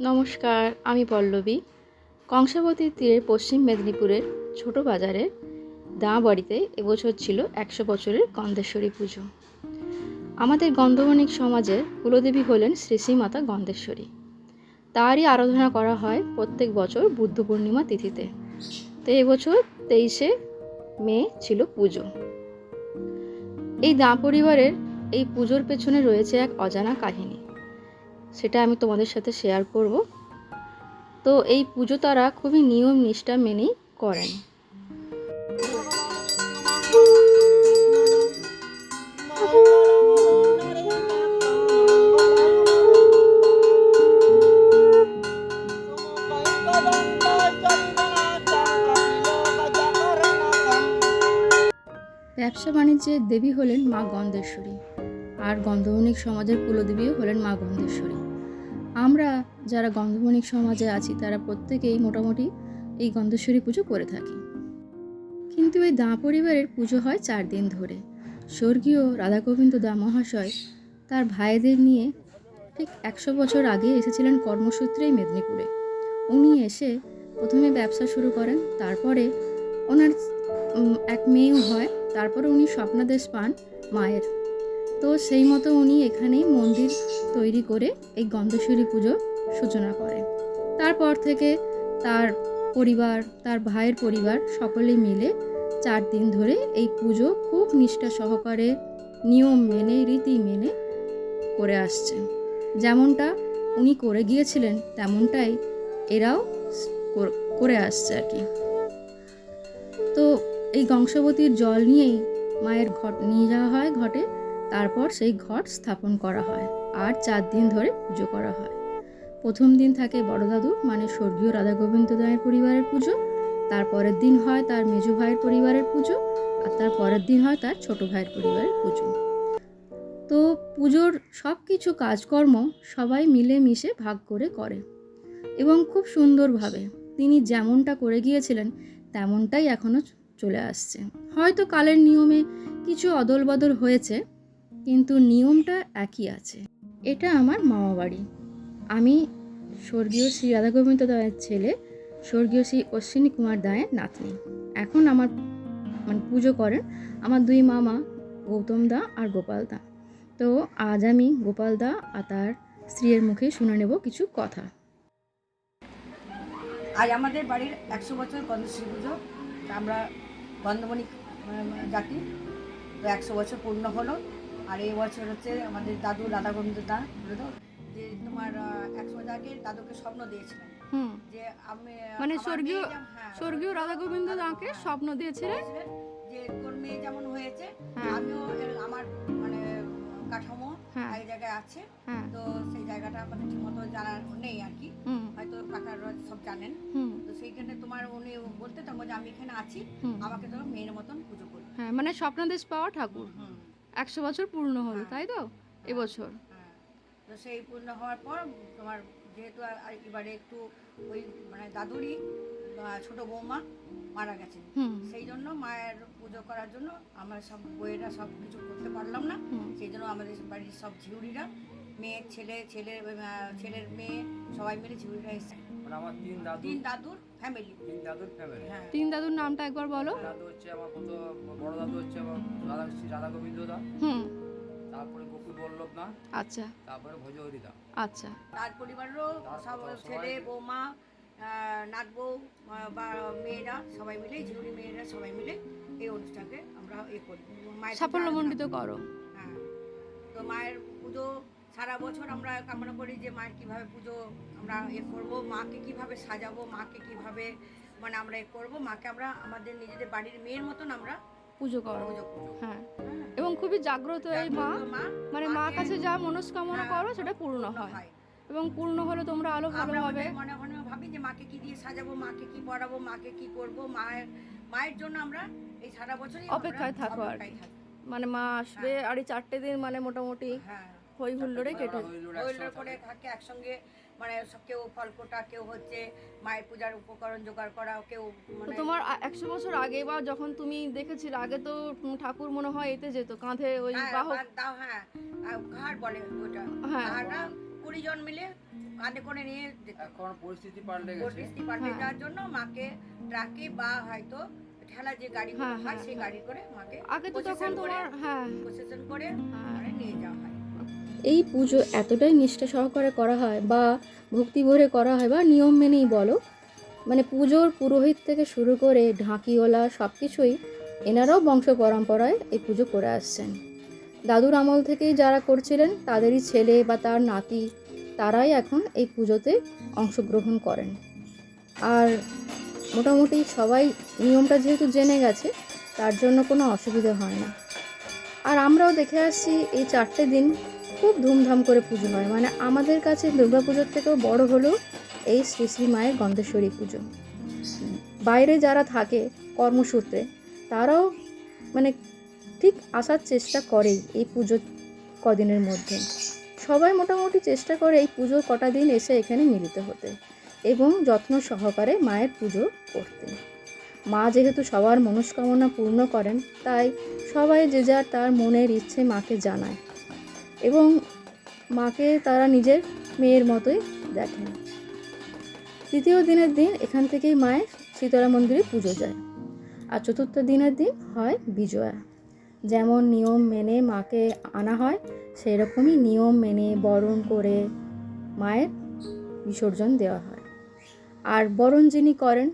নমস্কার, আমি পল্লবী। কংসাবতীর তীরে পশ্চিম মেদিনীপুরের ছোট বাজারে দাঁ বাড়িতে এবছর ছিল একশো বছরের গন্ধেশ্বরী পুজো। আমাদের গন্ধবণিক সমাজের কুলদেবী হলেন শ্রী শ্রী মাতা গন্ধেশ্বরী। তারই আরাধনা করা হয় প্রত্যেক বছর বুদ্ধ পূর্ণিমা তিথিতে। তো এবছর তেইশে মে ছিল পুজো। এই দাঁ পরিবারের এই পুজোর পেছনে রয়েছে এক অজানা কাহিনী। সেটা আমি তোমাদের সাথে শেয়ার করব। তো এই পুজো তারা খুবই নিয়ম নিষ্ঠা মেনেই করেন। ব্যবসা বাণিজ্যের দেবী হলেন মা গন্ধেশ্বরী। আর গন্ধবণিক সমাজের কুলদেবীও হলেন মা গন্ধেশ্বরী। আমরা যারা গন্ধবণিক সমাজে আছি, তারা প্রত্যেকেই মোটামুটি এই গন্ধেশ্বরী পুজো করে থাকি। কিন্তু এই দাঁ পরিবারের পুজো হয় চার দিন ধরে। স্বর্গীয় রাধাগোবিন্দ দা মহাশয় তার ভাইদের নিয়ে ঠিক একশো বছর আগে এসেছিলেন কর্মসূত্রেই মেদিনীপুরে। উনি এসে প্রথমে ব্যবসা শুরু করেন, তারপরে ওনার এক মেয়েও হয়, তারপরে উনি স্বপ্নাদেশ পান মায়ের। তো সেই মতো উনি এখানেই মন্দির তৈরি করে এই গন্ধেশ্বরী পুজো সূচনা করে তারপর থেকে তার পরিবার, তার ভাইয়ের পরিবার সকলে মিলে চার দিন ধরে এই পুজো খুব নিষ্ঠা সহকারে নিয়ম মেনে, রীতি মেনে করে আসছে যেমনটা উনি করে গিয়েছিলেন, তেমনটাই এরাও করে আসছে আর কি। তো এই কংসবতীর জল নিয়েই মায়ের ঘট, নিয়ে যাওয়া হয় ঘটে। তারপর সেই ঘট স্থাপন করা হয়। আর চার দিন ধরে পুজো করা হয়। প্রথম দিন থাকে বড় দাদু মানে স্বর্গীয় রাধা গোবিন্দ দায়ের পরিবারের পুজো। তারপরের দিন হয় তার মেজু ভাইয়ের পরিবারের পুজো। আর তার পরের দিন হয় তার ছোট ভাইয়ের পরিবারের পুজো। তো পুজোর সব কিছু কাজকর্ম সবাই মিলে মিশে ভাগ করে করে। এবং খুব সুন্দরভাবে তিনি যেমনটা করে গিয়েছিলেন, তেমনটাই এখনও চলে আসছে। হয়তো কালের নিয়মে কিছু অদল বদল হয়েছে কিন্তু নিয়মটা একই আছে। এটা আমার মামা বাড়ি। আমি স্বর্গীয় শ্রী রাধা গোবিন্দ দায়ের ছেলে, স্বর্গীয় শ্রী অশ্বিনী কুমার দায়ের নাতনি। এখন আমার মানে পুজো করেন আমার দুই মামা, গৌতম দা আর গোপাল দা। তো আজ আমি গোপাল দা আর তার স্ত্রীর মুখে শুনে নেব কিছু কথা। আজ আমাদের বাড়ির একশো বছর গন্ধশ্রী পুজো। আমরা গন্ধমণি জাতি। তো একশো বছর পূর্ণ হলো। আর এই বছর হচ্ছে আমাদের দাদু রাধা গোবিন্দ দা বলতো যে তোমার একশো বছর আগে দাদুকে স্বপ্ন দিয়েছিলেন। যে আমি মানে স্বর্গীয়- হ্যাঁ, স্বর্গীয় রাধা গোবিন্দ দাকে স্বপ্ন দিয়েছিলেন? যে তোর মেয়ে যেমন হয়েছে হ্যাঁ। আমিও আমার মানে কাঠামো হ্যাঁ। এক জায়গায় আছে। তো সেই জায়গাটা আমাদের ঠিকমতো জানা নেই আর কি হয়তো কাকারা সব জানেন। তো সেইখানে তোমার উনি বলতে তখন যে আমি এখানে আছি আমাকে তো মেয়ের মতন পুজো করবে। হ্যাঁ মানে স্বপ্নাদেশ পাওয়া ঠাকুর। হুম, একশো বছর পূর্ণ হলো। তাই তো? এবছর। হ্যাঁ। তো সেই পূর্ণ হওয়ার পর তোমার যেহেতু এবারে একটু ওই মানে দাদুরই আহ, ছোট বৌমা মারা গেছে। সেই জন্য মায়ের পুজো করার জন্য আমরা সব বইয়েরা সব কিছু করতে পারলাম না। সেই জন্য আমাদের বাড়ির সব ঝিউড়িরা মেয়ের ছেলে ছেলের ছেলের মেয়ে সবাই মিলে ঝিউড়িরা এসে মানে আমার তিন দাদু তিন দাদুর ফ্যামিলি তিন দাদুর ফ্যামিলি হ্যাঁ। তিন দাদুর নামটা একবার বলো। দাদু হচ্ছে আমার কত বড় দাদু হচ্ছে আমার রাধা শ্রী রাধা গোবিন্দ দা। হুম। তারপরে গোকুল বল্লভ দা। আচ্ছা। তারপরে ভোজহরি দা। আচ্ছা। তার পরিবারেরও সব ছেলে বৌমা নাতবউ আহ, বা মেয়েরা সবাই মিলে ঝিউড়ি মেয়েরা সবাই মিলে এই অনুষ্ঠানকে আমরা এ করি। মায়ের সাফল্যমণ্ডিত করো। হ্যাঁ। তো মায়ের পুজো সারা বছর আমরা কামনা করি যে মায়ের কীভাবে পুজো আমরা এ করব মাকে কীভাবে সাজাবো মাকে কীভাবে মানে আমরা এ করব মাকে আমরা আমাদের নিজেদের বাড়ির মেয়ের মতন আমরা পুজো করো হ্যাঁ হ্যাঁ। এবং খুবই জাগ্রত এই মা। মানে মা কাছে যা মনস্কামনা হ্যাঁ, করো সেটা পূর্ণ হয়। এবং পূর্ণ হলে তোমরা আলো আমরা হবে। মনে- মনে ভাবি যে মাকে কি দিয়ে সাজাবো মাকে কি পড়াবো মাকে কি করব মায়ের মায়ের জন্য আমরা এই সারা বছরই অপেক্ষায় থাকো আর। মানে মা আসবে আর এই চারটে দিন মানে মোটামুটি। হ্যাঁ। হই হুল্লোড়ে কেটে করে থাকে একসঙ্গে মানে কেউ ফলকোটা কেউ হচ্ছে মায়ের পূজার উপকরণ জোগাড় করা কেউ মানে তোমার একশো বছর আগে বা যখন তুমি দেখেছিলে আগে তো ঠাকুর মনে হয় এতে যেত কাঁধে ওই হ্যাঁ, বাহক হ্যাঁ ঘাড় বলে ওটা হ্যাঁ। ঘাড়টা কুড়ি জন মিলে কাঁধে করে নিয়ে যেত এখন পরিস্থিতি পাল্টে গেছে পরিস্থিতি পাল্টে হ্যাঁ। যাওয়ার জন্য মাকে ট্রাকে বা হয়তো ঠেলা যে গাড়িগুলো হ্যাঁ, সেই। গাড়ি করে মাকে আগে তো তখন তোমার হ্যাঁ প্রসেসন করে। মানে নিয়ে যাওয়া এই পুজো এতটাই নিষ্ঠা সহকারে করা হয় বা ভক্তি ভরে করা হয় বা নিয়ম মেনেই বলো মানে পুজোর পুরোহিত থেকে শুরু করে ঢাকিওয়ালা সব কিছুই এনারাও বংশ পরম্পরায় এই পুজো করে আসছেন। দাদুর আমল থেকেই যারা করছিলেন, তাদেরই ছেলে বা তার নাতি, তারাই এখন এই পুজোতে অংশগ্রহণ করেন। আর মোটামুটি সবাই নিয়মটা যেহেতু জেনে গেছে, তার জন্য কোনো অসুবিধা হয় না। আর আমরাও দেখে আসছি এই চারটে দিন খুব ধুমধাম করে পুজো হয় মানে আমাদের কাছে দুর্গা পুজোর থেকেও বড় হলো এই শ্রী শ্রী মায়ের গন্ধেশ্বরী পুজো। বাইরে যারা থাকে কর্মসূত্রে, তারাও মানে ঠিক আসার চেষ্টা করেই এই পুজো কদিনের মধ্যে। সবাই মোটামুটি চেষ্টা করে এই পুজোর কটা দিন এসে এখানে মিলিত হতে এবং যত্ন সহকারে মায়ের পুজো করতে। মা যেহেতু সবার মনস্কামনা পূর্ণ করেন, তাই সবাই যে যার তার মনের ইচ্ছে মাকে জানায়। এবং মাকে তারা নিজের মেয়ের মতোই দেখেন। তৃতীয় দিনের দিন এখান থেকেই মায়ের শীতলা মন্দিরে পুজো যায়। আর চতুর্থ দিনের দিন হয় বিজয়া। যেমন নিয়ম মেনে মাকে আনা হয় সেই রকমই নিয়ম মেনে বরণ করে মায়ের বিসর্জন দেওয়া হয়। আর বরণ যিনি করেন,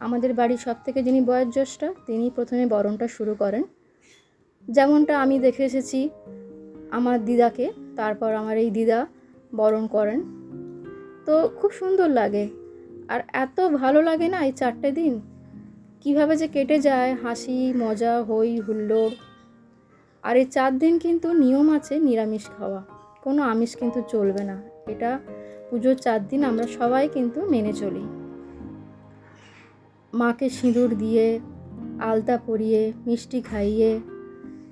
আমাদের বাড়ির সব থেকে যিনি বয়োজ্যেষ্ঠ, তিনি প্রথমে বরণটা শুরু করেন। যেমনটা আমি দেখে এসেছি আমার দিদাকে, তারপর আমার এই দিদা বরণ করেন। তো খুব সুন্দর লাগে। আর এত ভালো লাগে না এই চারটে দিন? কীভাবে যে কেটে যায়, হাসি, মজা, হই, হুল্লোড়। আর এই চার দিন কিন্তু নিয়ম আছে নিরামিষ খাওয়া। কোনো আমিষ কিন্তু চলবে না। এটা পুজোর চার দিন আমরা সবাই কিন্তু মেনে চলি। মাকে সিঁদুর দিয়ে আলতা পরিয়ে, মিষ্টি খাইয়ে,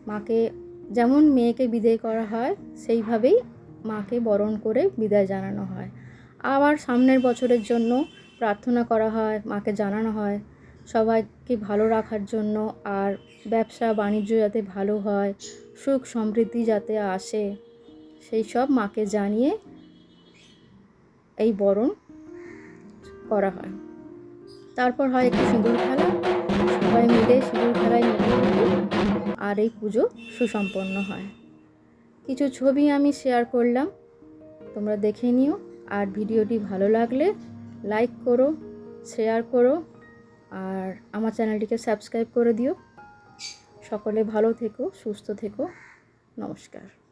মাকে যেমন মেয়েকে বিদায় করা হয়, সেইভাবেই মাকে বরণ করে বিদায় জানানো হয়। আবার সামনের বছরের জন্য প্রার্থনা করা হয়, মাকে জানানো হয় সবাইকে ভালো রাখার জন্য আর ব্যবসা বাণিজ্য যাতে ভালো হয়, সুখ সমৃদ্ধি যাতে আসে, সেই সব মাকে জানিয়ে এই বরণ করা হয়। তারপর হয় একটি সিঁদুর খেলা। সবাই মিলে সিঁদুর খেলায় উঠি আর এই পুজো সুসম্পন্ন হয়। কিছু ছবি আমি শেয়ার করলাম, তোমরা দেখে নিও। আর ভিডিওটি ভালো লাগলে লাইক করো শেয়ার করো, আর আমার চ্যানেলটিকে সাবস্ক্রাইব করে দিও। সকলে ভালো থেকো, সুস্থ থেকো। নমস্কার।